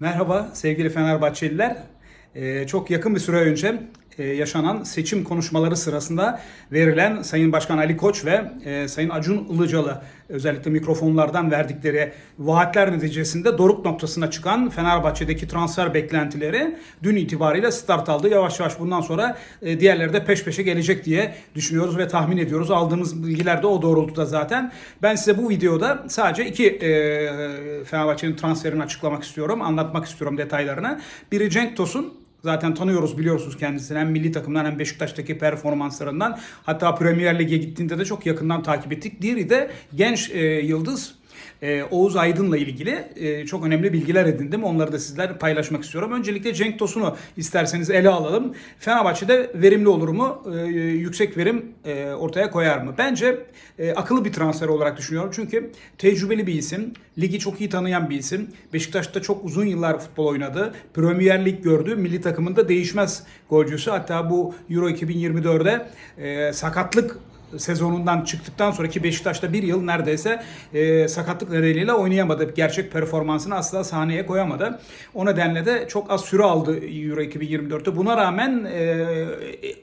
Merhaba sevgili Fenerbahçeliler. Ee, çok yakın bir süre önce yaşanan seçim konuşmaları sırasında verilen Sayın Başkan Ali Koç ve e, Sayın Acun Ilıcalı özellikle mikrofonlardan verdikleri vaatler neticesinde doruk noktasına çıkan Fenerbahçe'deki transfer beklentileri dün itibariyle start aldı. Yavaş yavaş bundan sonra e, diğerleri de peş peşe gelecek diye düşünüyoruz ve tahmin ediyoruz. Aldığımız bilgiler de o doğrultuda zaten. Ben size bu videoda sadece iki e, Fenerbahçe'nin transferini açıklamak istiyorum, anlatmak istiyorum detaylarını. Biri Cenk Tosun, Zaten tanıyoruz biliyorsunuz kendisini hem milli takımdan hem Beşiktaş'taki performanslarından. Hatta Premier Lig'e gittiğinde de çok yakından takip ettik. Diğeri de genç e, yıldız e, Oğuz Aydın'la ilgili e, çok önemli bilgiler edindim. Onları da sizlerle paylaşmak istiyorum. Öncelikle Cenk Tosun'u isterseniz ele alalım. Fenerbahçe'de verimli olur mu? E, yüksek verim e, ortaya koyar mı? Bence e, akıllı bir transfer olarak düşünüyorum. Çünkü tecrübeli bir isim. Ligi çok iyi tanıyan bir isim. Beşiktaş'ta çok uzun yıllar futbol oynadı. Premier Lig gördü. Milli takımında değişmez golcüsü. Hatta bu Euro 2024'de e, sakatlık sezonundan çıktıktan sonraki Beşiktaş'ta bir yıl neredeyse e, sakatlık nedeniyle oynayamadı. Gerçek performansını asla sahneye koyamadı. O nedenle de çok az süre aldı Euro 2024'te. Buna rağmen e,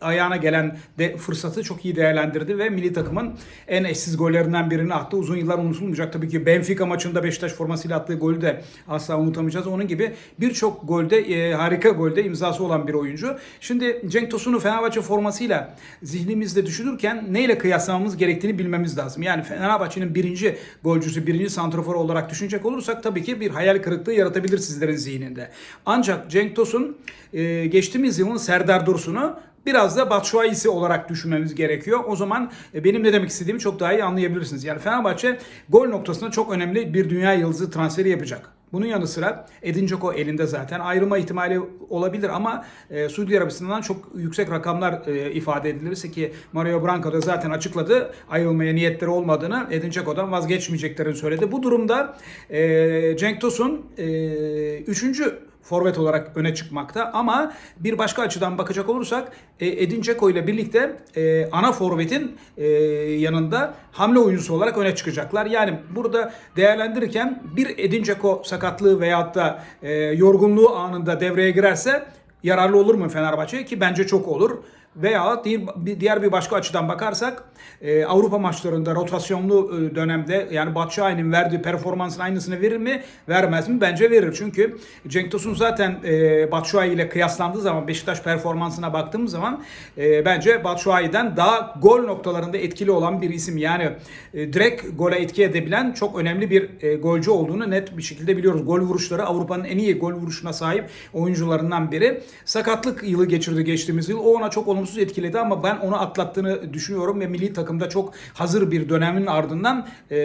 ayağına gelen de fırsatı çok iyi değerlendirdi ve milli takımın en eşsiz gollerinden birini attı. Uzun yıllar unutulmayacak tabii ki Benfica maçında Beşiktaş formasıyla attığı golü de asla unutamayacağız. Onun gibi birçok golde e, harika golde imzası olan bir oyuncu. Şimdi Cenk Tosun'u Fenerbahçe formasıyla zihnimizde düşünürken neyle kıyaslamamız gerektiğini bilmemiz lazım. Yani Fenerbahçe'nin birinci golcüsü, birinci santrafor olarak düşünecek olursak tabii ki bir hayal kırıklığı yaratabilir sizlerin zihninde. Ancak Cenk Tosun e, geçtiğimiz yılın Serdar Dursun'u biraz da Batshuayi'si olarak düşünmemiz gerekiyor. O zaman e, benim ne demek istediğimi çok daha iyi anlayabilirsiniz. Yani Fenerbahçe gol noktasında çok önemli bir dünya yıldızı transferi yapacak. Bunun yanı sıra Edin Dzeko elinde zaten ayrılma ihtimali olabilir ama e, Suudi Arabistan'dan çok yüksek rakamlar e, ifade edilirse ki Mario Branco da zaten açıkladı ayrılmaya niyetleri olmadığını Edin Dzeko'dan vazgeçmeyeceklerini söyledi. Bu durumda e, Cenk Tosun e, üçüncü forvet olarak öne çıkmakta ama bir başka açıdan bakacak olursak e, Edin Dzeko ile birlikte e, ana forvetin e, yanında hamle oyuncusu olarak öne çıkacaklar. Yani burada değerlendirirken bir Edin Dzeko sakatlığı veyahut da yorgunluğu anında devreye girerse yararlı olur mu Fenerbahçe'ye ki bence çok olur. Veya diğer bir başka açıdan bakarsak e, Avrupa maçlarında rotasyonlu e, dönemde yani Batshuayi'nin verdiği performansın aynısını verir mi? Vermez mi? Bence verir. Çünkü Cenk Tosun zaten e, Batshuayi ile kıyaslandığı zaman Beşiktaş performansına baktığımız zaman bence Batshuayi'den daha gol noktalarında etkili olan bir isim. Yani direkt gole etki edebilen çok önemli bir golcü olduğunu net bir şekilde biliyoruz. Gol vuruşları Avrupa'nın en iyi gol vuruşuna sahip oyuncularından biri. Sakatlık yılı geçirdi geçtiğimiz yıl. O ona çok olumsuz etkiledi ama ben onu atlattığını düşünüyorum ve milli takımda çok hazır bir dönemin ardından e,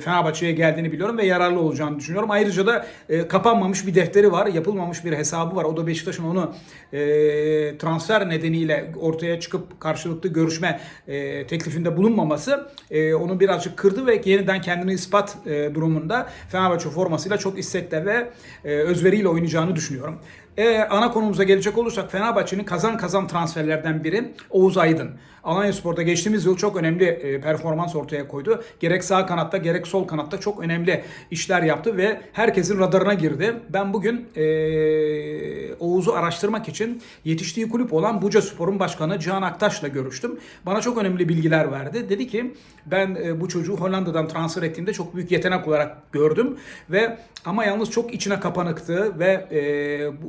Fenerbahçe'ye geldiğini biliyorum ve yararlı olacağını düşünüyorum. Ayrıca da e, kapanmamış bir defteri var, yapılmamış bir hesabı var. O da Beşiktaş'ın onu e, transfer nedeniyle ortaya çıkıp karşılıklı görüşme e, teklifinde bulunmaması e, onu birazcık kırdı ve yeniden kendini ispat e, durumunda Fenerbahçe formasıyla çok istekle ve e, özveriyle oynayacağını düşünüyorum. E, ana konumuza gelecek olursak Fenerbahçe'nin kazan kazan transferlerden biri Oğuz Aydın. Alanya Spor'da geçtiğimiz yıl çok önemli e, performans ortaya koydu. Gerek sağ kanatta gerek sol kanatta çok önemli işler yaptı ve herkesin radarına girdi. Ben bugün e, Oğuz'u araştırmak için yetiştiği kulüp olan Buca Spor'un başkanı Cihan Aktaş'la görüştüm. Bana çok önemli bilgiler verdi. Dedi ki ben e, bu çocuğu Hollanda'dan transfer ettiğimde çok büyük yetenek olarak gördüm ve ama yalnız çok içine kapanıktı ve e,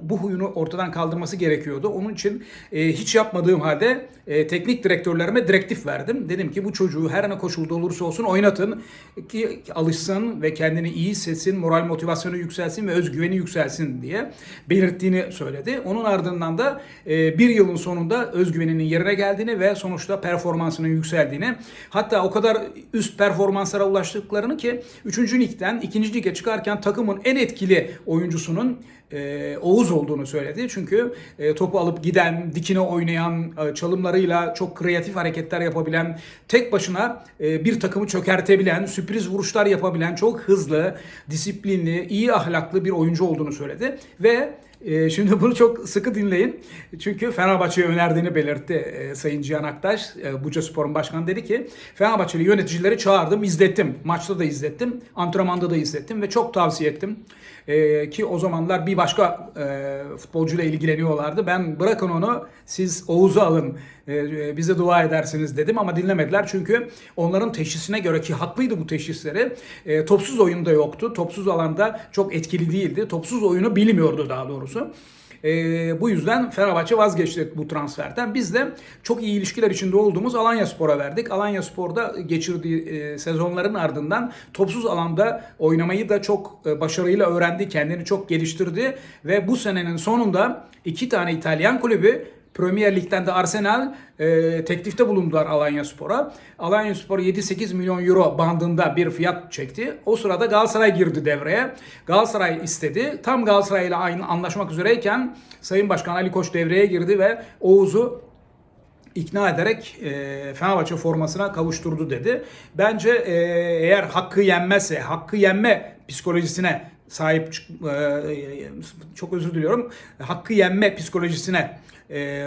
bu huyunu ortadan kaldırması gerekiyordu. Onun için e, hiç yapmadığım halde e, teknik direktörlerime direktif verdim. Dedim ki bu çocuğu her ne koşulda olursa olsun oynatın ki alışsın ve kendini iyi hissetsin, moral motivasyonu yükselsin ve özgüveni yükselsin diye belirttiğini söyledi. Onun ardından da e, bir yılın sonunda özgüveninin yerine geldiğini ve sonuçta performansının yükseldiğini hatta o kadar üst performanslara ulaştıklarını ki 3. ligden 2. lige çıkarken takımın en etkili oyuncusunun e, Oğuz olduğunu söyledi. Çünkü e, topu alıp giden, dikine oynayan, e, çalımlarıyla çok kreatif hareketler yapabilen, tek başına e, bir takımı çökertebilen, sürpriz vuruşlar yapabilen, çok hızlı, disiplinli, iyi ahlaklı bir oyuncu olduğunu söyledi. Ve E, şimdi bunu çok sıkı dinleyin. Çünkü Fenerbahçe'ye önerdiğini belirtti e, Sayın Cihan Aktaş. E, Buca Spor'un başkanı dedi ki Fenerbahçeli yöneticileri çağırdım, izlettim. Maçta da izlettim, antrenmanda da izlettim ve çok tavsiye ettim. E, ki o zamanlar bir başka e, futbolcuyla ilgileniyorlardı. Ben bırakın onu siz Oğuz'u alın e, bize dua edersiniz dedim ama dinlemediler. Çünkü onların teşhisine göre ki haklıydı bu teşhisleri e, topsuz oyunda yoktu. Topsuz alanda çok etkili değildi. Topsuz oyunu bilmiyordu daha doğrusu. E, bu yüzden Fenerbahçe vazgeçti bu transferden. Biz de çok iyi ilişkiler içinde olduğumuz Alanya Spor'a verdik. Alanya Spor'da geçirdiği e, sezonların ardından topsuz alanda oynamayı da çok e, başarıyla öğrendi. Kendini çok geliştirdi ve bu senenin sonunda iki tane İtalyan kulübü Premier Lig'den de Arsenal e, teklifte bulundular Alanya Spor'a. Alanya Spor 7-8 milyon euro bandında bir fiyat çekti. O sırada Galatasaray girdi devreye. Galatasaray istedi. Tam Galatasaray ile aynı anlaşmak üzereyken Sayın Başkan Ali Koç devreye girdi ve Oğuz'u ikna ederek e, Fenerbahçe formasına kavuşturdu dedi. Bence e, eğer hakkı yenmezse, hakkı yenme psikolojisine sahip e, çok özür diliyorum. Hakkı yenme psikolojisine e,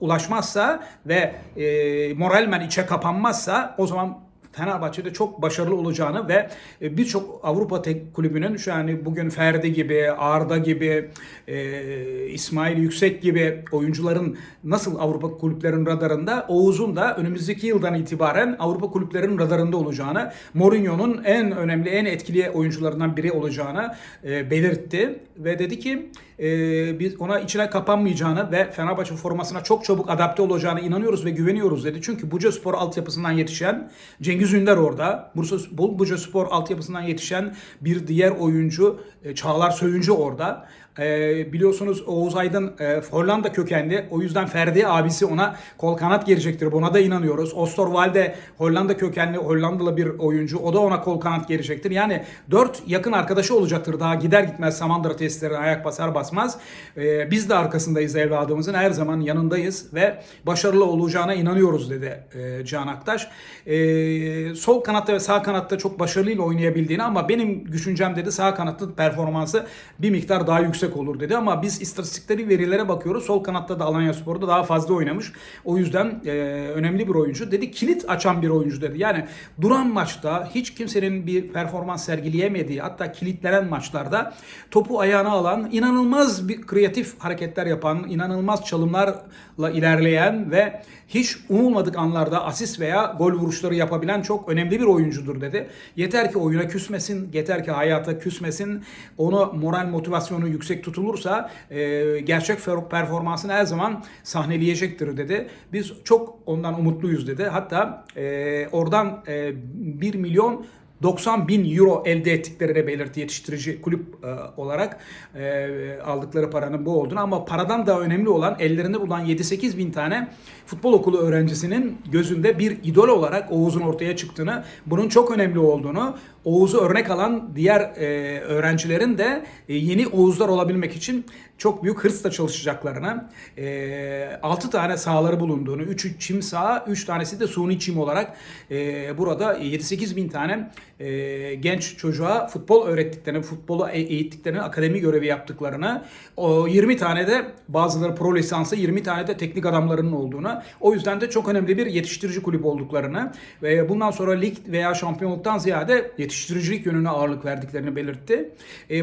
ulaşmazsa ve e, moralmen içe kapanmazsa o zaman Fenerbahçe'de çok başarılı olacağını ve e, birçok Avrupa tek kulübünün şu an bugün Ferdi gibi, Arda gibi, e, İsmail Yüksek gibi oyuncuların nasıl Avrupa kulüplerinin radarında Oğuz'un da önümüzdeki yıldan itibaren Avrupa kulüplerinin radarında olacağını, Mourinho'nun en önemli, en etkili oyuncularından biri olacağını e, belirtti. Ve dedi ki e, biz ona içine kapanmayacağını ve Fenerbahçe formasına çok çabuk adapte olacağına inanıyoruz ve güveniyoruz dedi. Çünkü Buca Spor altyapısından yetişen Cengiz Ünder orada. Bursa Bu- Buca Spor altyapısından yetişen bir diğer oyuncu e, Çağlar Söyüncü orada. E, biliyorsunuz Oğuz Aydın e, Hollanda kökenli. O yüzden Ferdi abisi ona kol kanat gelecektir. Buna da inanıyoruz. Osterwalde Hollanda kökenli Hollandalı bir oyuncu. O da ona kol kanat gelecektir. Yani dört yakın arkadaşı olacaktır. Daha gider gitmez Samandıra testlerine ayak basar basmaz. E, biz de arkasındayız evladımızın. Her zaman yanındayız ve başarılı olacağına inanıyoruz dedi e, Can Aktaş. E, sol kanatta ve sağ kanatta çok başarılıyla oynayabildiğini ama benim düşüncem dedi sağ kanatta performansı bir miktar daha yüksek olur dedi ama biz istatistikleri verilere bakıyoruz. Sol kanatta da Alanya Spor'da daha fazla oynamış. O yüzden e, önemli bir oyuncu. Dedi kilit açan bir oyuncu dedi. Yani duran maçta hiç kimsenin bir performans sergileyemediği hatta kilitlenen maçlarda topu ayağına alan inanılmaz bir kreatif hareketler yapan, inanılmaz çalımlarla ilerleyen ve hiç umulmadık anlarda asist veya gol vuruşları yapabilen çok önemli bir oyuncudur dedi. Yeter ki oyuna küsmesin, yeter ki hayata küsmesin. Onu moral motivasyonu yüksek tutulursa e, gerçek performansını her zaman sahneleyecektir dedi. Biz çok ondan umutluyuz dedi. Hatta e, oradan e, 1 milyon 90 bin euro elde ettiklerini belirtti yetiştirici kulüp e, olarak e, aldıkları paranın bu olduğunu. Ama paradan da önemli olan ellerinde bulunan 7-8 bin tane futbol okulu öğrencisinin gözünde bir idol olarak Oğuz'un ortaya çıktığını, bunun çok önemli olduğunu, Oğuz'u örnek alan diğer e, öğrencilerin de e, yeni Oğuzlar olabilmek için çok büyük hırsla çalışacaklarını, e, 6 tane sahaları bulunduğunu, 3'ü çim saha, 3 tanesi de suni çim olarak e, burada 7-8 bin tane e, genç çocuğa futbol öğrettiklerini, futbolu e- eğittiklerini, akademi görevi yaptıklarını, o 20 tane de bazıları pro lisansı, 20 tane de teknik adamlarının olduğunu, o yüzden de çok önemli bir yetiştirici kulüp olduklarını ve bundan sonra lig veya şampiyonluktan ziyade yetiştiricilik yönüne ağırlık verdiklerini belirtti.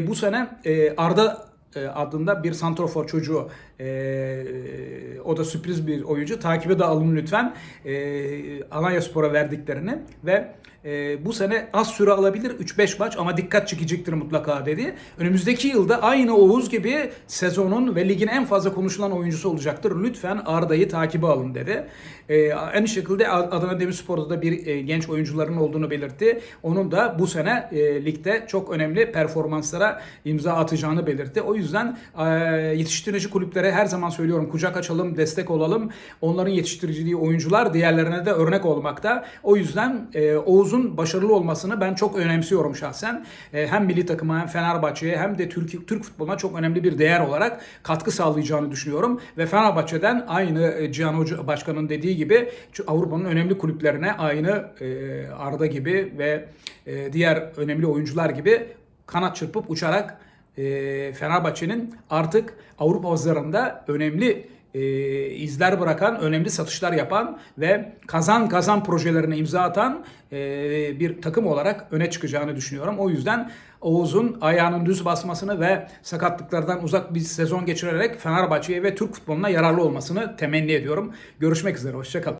Bu sene Arda adında bir santrofor çocuğu e, o da sürpriz bir oyuncu. Takibe de alın lütfen. E, Alanya Spor'a verdiklerini ve e, bu sene az süre alabilir 3-5 maç ama dikkat çekecektir mutlaka dedi. Önümüzdeki yılda aynı Oğuz gibi sezonun ve ligin en fazla konuşulan oyuncusu olacaktır. Lütfen Arda'yı takibe alın dedi. E, aynı şekilde Adana Demirspor'da da bir e, genç oyuncuların olduğunu belirtti. Onun da bu sene e, ligde çok önemli performanslara imza atacağını belirtti. O yüzden e, yetiştirici kulüplere her zaman söylüyorum kucak açalım, destek olalım. Onların yetiştiriciliği oyuncular diğerlerine de örnek olmakta. O yüzden e, Oğuz'un başarılı olmasını ben çok önemsiyorum şahsen. E, hem milli takıma hem Fenerbahçe'ye hem de Türk, Türk futboluna çok önemli bir değer olarak katkı sağlayacağını düşünüyorum. Ve Fenerbahçe'den aynı e, Cihan Hoca Başkan'ın dediği gibi Avrupa'nın önemli kulüplerine aynı e, Arda gibi ve diğer önemli oyuncular gibi kanat çırpıp uçarak Fenerbahçe'nin artık Avrupa pazarında önemli e, izler bırakan, önemli satışlar yapan ve kazan kazan projelerine imza atan e, bir takım olarak öne çıkacağını düşünüyorum. O yüzden Oğuz'un ayağının düz basmasını ve sakatlıklardan uzak bir sezon geçirerek Fenerbahçe'ye ve Türk futboluna yararlı olmasını temenni ediyorum. Görüşmek üzere, hoşçakalın.